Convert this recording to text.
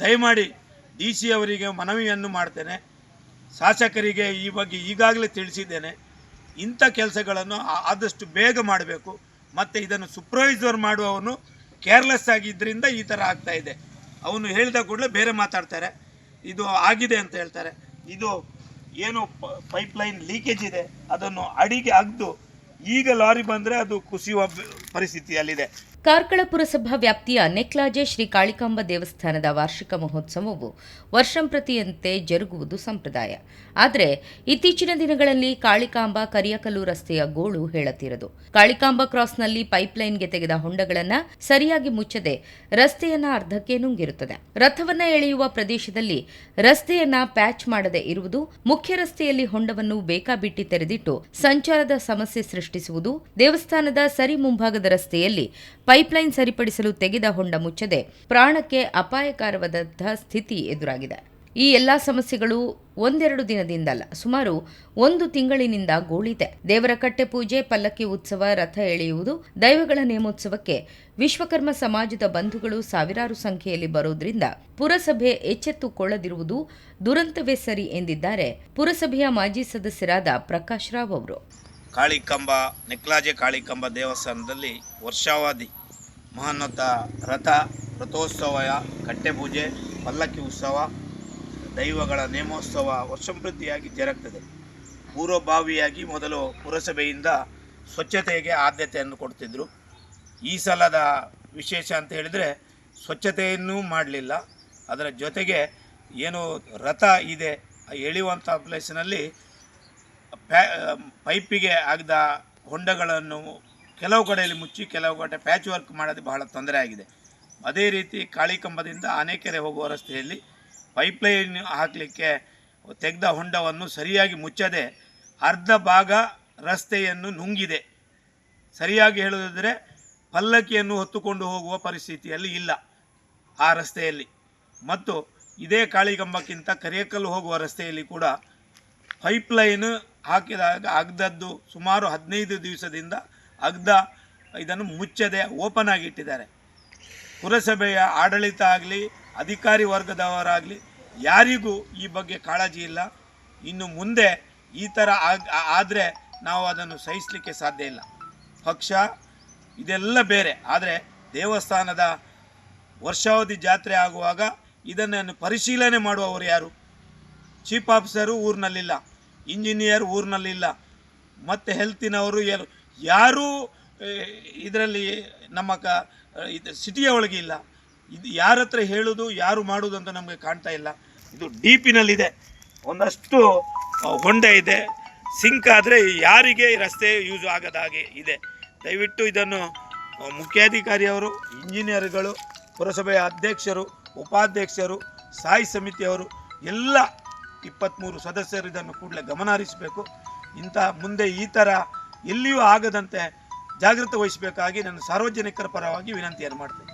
ದಯಮಾಡಿ D C ಅವರಿಗೆ ಮನವಿಯನ್ನು ಮಾಡ್ತೇನೆ. ಶಾಸಕರಿಗೆ ಈ ಬಗ್ಗೆ ಈಗಾಗಲೇ ತಿಳಿಸಿದ್ದೇನೆ. ಇಂಥ ಕೆಲಸಗಳನ್ನು ಆದಷ್ಟು ಬೇಗ ಮಾಡಬೇಕು. ಮತ್ತು ಇದನ್ನು ಸೂಪರ್ವೈಸರ್ ಮಾಡುವವನು ಕೇರ್ಲೆಸ್ ಆಗಿದ್ದರಿಂದ ಈ ಥರ ಆಗ್ತಾ ಇದೆ. ಅವನು ಹೇಳಿದ ಕೂಡಲೇ ಬೇರೆ ಮಾತಾಡ್ತಾರೆ. ಇದು ಆಗಿದೆ ಅಂತ ಹೇಳ್ತಾರೆ. ಇದು ಏನು ಪೈಪ್ಲೈನ್ ಲೀಕೇಜ್ ಇದೆ. ಅದನ್ನು ಅಡಿಗೆ ಅಗ್ದು ಈಗ ಲಾರಿ ಬಂದರೆ ಅದು ಕುಸಿಯುವ ಪರಿಸ್ಥಿತಿಯಲ್ಲಿದೆ. ಕಾರ್ಕಳ ಪುರಸಭಾ ವ್ಯಾಪ್ತಿಯ ನೆಕ್ಲಾಜೆ ಶ್ರೀ ಕಾಳಿಕಾಂಬ ದೇವಸ್ಥಾನದ ವಾರ್ಷಿಕ ಮಹೋತ್ಸವವು ವರ್ಷಂಪ್ರತಿಯಂತೆ ಜರುಗುವುದು ಸಂಪ್ರದಾಯ. ಆದರೆ, ಇತ್ತೀಚಿನ ದಿನಗಳಲ್ಲಿ ಕಾಳಿಕಾಂಬ ಕರಿಯಕಲ್ಲು ರಸ್ತೆಯ ಗೋಳು ಹೇಳತಿರದು. ಕಾಳಿಕಾಂಬ ಕ್ರಾಸ್ನಲ್ಲಿ ಪೈಪ್ಲೈನ್ಗೆ ತೆಗೆದ ಹೊಂಡಗಳನ್ನು ಸರಿಯಾಗಿ ಮುಚ್ಚದೆ ರಸ್ತೆಯನ್ನ ಅರ್ಧಕ್ಕೆ ನುಂಗಿರುತ್ತದೆ. ರಥವನ್ನ ಎಳೆಯುವ ಪ್ರದೇಶದಲ್ಲಿ ರಸ್ತೆಯನ್ನ ಪ್ಯಾಚ್ ಮಾಡದೆ ಇರುವುದು, ಮುಖ್ಯ ರಸ್ತೆಯಲ್ಲಿ ಹೊಂಡವನ್ನು ಬೇಕಾಬಿಟ್ಟಿ ತೆರೆದಿಟ್ಟು ಸಂಚಾರದ ಸಮಸ್ಯೆ ಸೃಷ್ಟಿಸುವುದು, ದೇವಸ್ಥಾನದ ಸರಿ ಮುಂಭಾಗದ ರಸ್ತೆಯಲ್ಲಿ ಪೈಪ್ಲೈನ್ ಸರಿಪಡಿಸಲು ತೆಗೆದ ಹೊಂಡ ಮುಚ್ಚದೆ ಪ್ರಾಣಕ್ಕೆ ಅಪಾಯಕಾರವಾದಂತಹ ಸ್ಥಿತಿ ಎದುರಾಗಿದೆ. ಈ ಎಲ್ಲಾ ಸಮಸ್ಯೆಗಳು ಒಂದೆರಡು ದಿನದಿಂದಲ್ಲ, ಸುಮಾರು ಒಂದು ತಿಂಗಳಿನಿಂದ ಗೋಳಿದೆ. ದೇವರ ಕಟ್ಟೆ ಪೂಜೆ, ಪಲ್ಲಕ್ಕಿ ಉತ್ಸವ, ರಥ ಎಳೆಯುವುದು, ದೈವಗಳ ನೇಮೋತ್ಸವಕ್ಕೆ ವಿಶ್ವಕರ್ಮ ಸಮಾಜದ ಬಂಧುಗಳು ಸಾವಿರಾರು ಸಂಖ್ಯೆಯಲ್ಲಿ ಬರೋದ್ರಿಂದ ಪುರಸಭೆ ಎಚ್ಚೆತ್ತುಕೊಳ್ಳದಿರುವುದು ದುರಂತವೇ ಸರಿ ಎಂದಿದ್ದಾರೆ ಪುರಸಭೆಯ ಮಾಜಿ ಸದಸ್ಯರಾದ ಪ್ರಕಾಶ್ ರಾವ್ ಅವರು. ಕಾಳಿಕಂಬ, ನೆಕ್ಲಾಜೆ ಕಾಳಿಕಂಬ ದೇವಸ್ಥಾನದಲ್ಲಿ ವರ್ಷಾವಧಿ, ಮಹೋನ್ನತ ರಥ, ರಥೋತ್ಸವ, ಕಟ್ಟೆಪೂಜೆ, ಪಲ್ಲಕ್ಕಿ ಉತ್ಸವ, ದೈವಗಳ ನೇಮೋತ್ಸವ ವರ್ಷಂಪ್ರತಿಯಾಗಿ ಜರುಗ್ತದೆ. ಪೂರ್ವಭಾವಿಯಾಗಿ ಮೊದಲು ಪುರಸಭೆಯಿಂದ ಸ್ವಚ್ಛತೆಗೆ ಆದ್ಯತೆಯನ್ನು ಕೊಡ್ತಿದ್ದರು ಈ ಸಲದ ವಿಶೇಷ ಅಂತ ಹೇಳಿದರೆ ಸ್ವಚ್ಛತೆಯನ್ನೂ ಮಾಡಲಿಲ್ಲ. ಅದರ ಜೊತೆಗೆ ಏನು ರಥ ಇದೆ, ಎಳೆಯುವಂಥ ಪ್ಲೇಸಿನಲ್ಲಿ ಪೈಪಿಗೆ ಆಗದ ಹೊಂಡಗಳನ್ನು ಕೆಲವು ಕಡೆಯಲ್ಲಿ ಮುಚ್ಚಿ, ಕೆಲವು ಕಡೆ ಪ್ಯಾಚ್ ವರ್ಕ್ ಮಾಡೋದು ಬಹಳ ತೊಂದರೆ ಆಗಿದೆ. ಅದೇ ರೀತಿ ಕಾಳಿಕಂಬದಿಂದ ಆನೆಕೆರೆ ಹೋಗುವ ರಸ್ತೆಯಲ್ಲಿ ಪೈಪ್ಲೈನ್ ಹಾಕಲಿಕ್ಕೆ ತೆಗೆದ ಹೊಂಡವನ್ನು ಸರಿಯಾಗಿ ಮುಚ್ಚದೆ ಅರ್ಧ ಭಾಗ ರಸ್ತೆಯನ್ನು ನುಂಗಿದೆ. ಸರಿಯಾಗಿ ಹೇಳುವುದಾದರೆ ಪಲ್ಲಕ್ಕಿಯನ್ನು ಹೊತ್ತುಕೊಂಡು ಹೋಗುವ ಪರಿಸ್ಥಿತಿಯಲ್ಲಿ ಇಲ್ಲ ಆ ರಸ್ತೆಯಲ್ಲಿ. ಮತ್ತು ಇದೇ ಕಾಳಿಗಂಬಕ್ಕಿಂತ ಕರಿಯಕಲ್ಲು ಹೋಗುವ ರಸ್ತೆಯಲ್ಲಿ ಕೂಡ ಪೈಪ್ಲೈನ್ ಹಾಕಿದಾಗ ಅಗ್ದದ್ದು ಸುಮಾರು ಹದಿನೈದು ದಿವಸದಿಂದ ಅಗ್ದ ಇದನ್ನು ಮುಚ್ಚದೆ, ಓಪನ್ ಆಗಿಟ್ಟಿದ್ದಾರೆ. ಪುರಸಭೆಯ ಆಡಳಿತ ಆಗಲಿ, ಅಧಿಕಾರಿ ವರ್ಗದವರಾಗಲಿ, ಯಾರಿಗೂ ಈ ಬಗ್ಗೆ ಕಾಳಜಿ ಇಲ್ಲ. ಇನ್ನು ಮುಂದೆ ಈ ಥರ ಆದರೆ ನಾವು ಅದನ್ನು ಸಹಿಸಲಿಕ್ಕೆ ಸಾಧ್ಯ ಇಲ್ಲ. ಪಕ್ಷ ಇದೆಲ್ಲ ಬೇರೆ. ಆದರೆ ದೇವಸ್ಥಾನದ ವರ್ಷಾವಧಿ ಜಾತ್ರೆ ಆಗುವಾಗ ಇದನ್ನು ಪರಿಶೀಲನೆ ಮಾಡುವವರು ಯಾರು? ಚೀಫ್ ಆಫೀಸರು ಊರಿನಲ್ಲಿಲ್ಲ. ಇಂಜಿನಿಯರ್ ಊರಿನಲ್ಲಿಲ್ಲ ಮತ್ತು ಹೆಲ್ತಿನವರು ಯಾರು, ಯಾರೂ ಇದರಲ್ಲಿ ನಮ್ಮ ಕ, ಇದು ಸಿಟಿಯ ಒಳಗೆ ಇಲ್ಲ. ಇದು ಯಾರ ಹತ್ರ ಹೇಳೋದು, ಯಾರು ಮಾಡೋದು ಅಂತ ನಮಗೆ ಕಾಣ್ತಾ ಇಲ್ಲ. ಇದು ಡೀಪಿನಲ್ಲಿದೆ. ಒಂದಷ್ಟು ಹೊಂಡೆ ಇದೆ. ಸಿಂಕ್ ಆದರೆ ಯಾರಿಗೆ ರಸ್ತೆ ಯೂಸ್ ಆಗದ ಹಾಗೆ ಇದೆ. ದಯವಿಟ್ಟು ಇದನ್ನು ಮುಖ್ಯಾಧಿಕಾರಿಯವರು ಇಂಜಿನಿಯರ್ಗಳು, ಪುರಸಭೆಯ ಅಧ್ಯಕ್ಷರು, ಉಪಾಧ್ಯಕ್ಷರು, ಸಾಯಿ ಸಮಿತಿಯವರು, ಎಲ್ಲ ಇಪ್ಪತ್ತ್ಮೂರು ಸದಸ್ಯರು ಇದನ್ನು ಕೂಡಲೇ ಗಮನ ಹರಿಸಬೇಕು ಇಂಥ ಮುಂದೆ ಈ ಥರ ಎಲ್ಲಿಯೂ ಆಗದಂತೆ ಜಾಗೃತ ವಹಿಸಬೇಕಾಗಿ ನಾನು ಸಾರ್ವಜನಿಕರ ಪರವಾಗಿ ವಿನಂತಿಯನ್ನು ಮಾಡ್ತೇನೆ.